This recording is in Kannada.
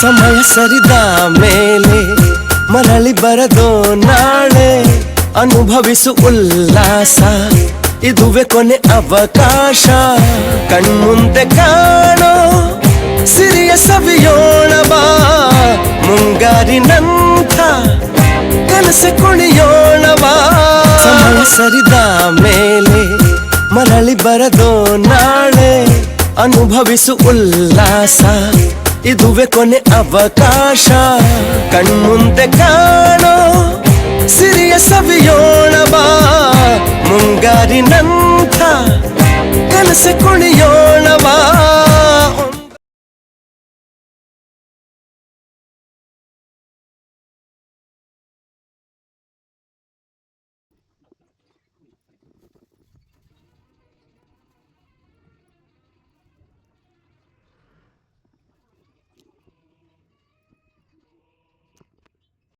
ಸಮಯ ಸರಿದ ಮೇಲೆ ಮರಳಿ ಬರದೋ ನಾಳೆ ಅನುಭವಿಸು ಉಲ್ಲಾಸ, ಇದುವೆ ಕೊನೆ ಅವಕಾಶ. ಕಣ್ಮುಂದೆ ಕಾಣೋ ಸಿರಿಯ ಸವಿಯೋಣ ಬಾ ಮುಂಗಾರಿನಂಥ ಕನಸು ಕುಣಿಯೋಣ ಸಮಯ ಸರಿದ ಮೇಲೆ ಮರಳಿ ಬರದೋ ನಾಳೆ ಅನುಭವಿಸು ಉಲ್ಲಾಸ ಇದುವೆ ಕೊನೆ ಅವಕಾಶ. ಕಣ್ಮುಂದೆ ಕಾಣೋ ಸಿರಿಯ ಸವಿಯೋಣವಾ ಮುಂಗಾರಿನಂಥ ಕನಸು ಬಾ